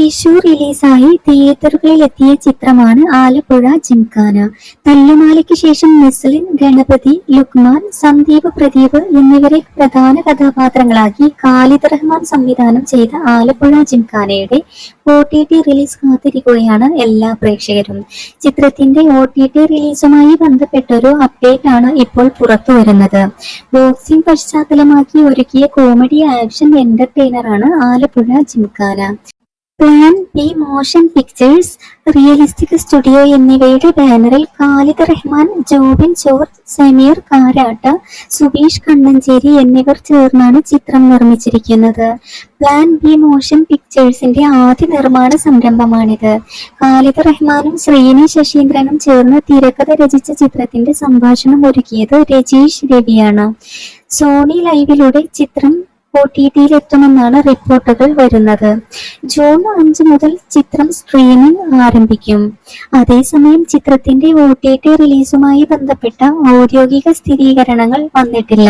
വിഷു റിലീസായി തിയേറ്ററുകളിൽ എത്തിയ ചിത്രമാണ് ആലപ്പുഴ ജിംഖാന. തല്ലുമാലയ്ക്ക് ശേഷം നെസ്ലിൻ ഗണപതി ലുക്മാൻ സന്ദീപ് പ്രദീപ് എന്നിവരെ പ്രധാന കഥാപാത്രങ്ങളാക്കി ഖാലിദ് റഹ്മാൻ സംവിധാനം ചെയ്ത ആലപ്പുഴ ജിംഖാനയുടെ ഒ ടി ടി റിലീസ് കാത്തിരിക്കുകയാണ് എല്ലാ പ്രേക്ഷകരും. ചിത്രത്തിന്റെ ഒ ടി ടി റിലീസുമായി ബന്ധപ്പെട്ടൊരു അപ്ഡേറ്റ് ആണ് ഇപ്പോൾ പുറത്തു വരുന്നത്. ബോക്സിംഗ് പശ്ചാത്തലമാക്കി ഒരുക്കിയ comedy action എന്റർടൈനറാണ് Alappuzha gymkhana. Plan B motion pictures realistic studio എന്നിവയുടെ ബാനറിൽ ഖാലിദ് റഹ്മാൻ ജോബിൻ ജോർജ് സമീർ കാരാട്ട് സുബീഷ് കണ്ണഞ്ചേരി എന്നിവർ ചേർന്നാണ് ചിത്രം നിർമ്മിച്ചിരിക്കുന്നത്. പ്ലാൻ ബി മോഷൻ പിക്ചേഴ്സിന്റെ ആദ്യ നിർമ്മാണ സംരംഭമാണിത്. ഖാലിദ് റഹ്മാനും ശ്രീനി ശശീന്ദ്രനും ചേർന്ന് തിരക്കഥ രചിച്ച ചിത്രത്തിന്റെ സംഭാഷണം ഒരുക്കിയത് രജീഷ് രവിയാണ്. സോണി ലൈവിലൂടെ ചിത്രം ഒ ടി ടിയിലെത്തുമെന്നാണ് റിപ്പോർട്ടുകൾ വരുന്നത്. ജൂൺ അഞ്ച് മുതൽ ചിത്രം സ്ട്രീമിംഗ് ആരംഭിക്കും. അതേസമയം ചിത്രത്തിന്റെ ഒ ടി ടി റിലീസുമായി ബന്ധപ്പെട്ട ഔദ്യോഗിക സ്ഥിരീകരണങ്ങൾ വന്നിട്ടില്ല.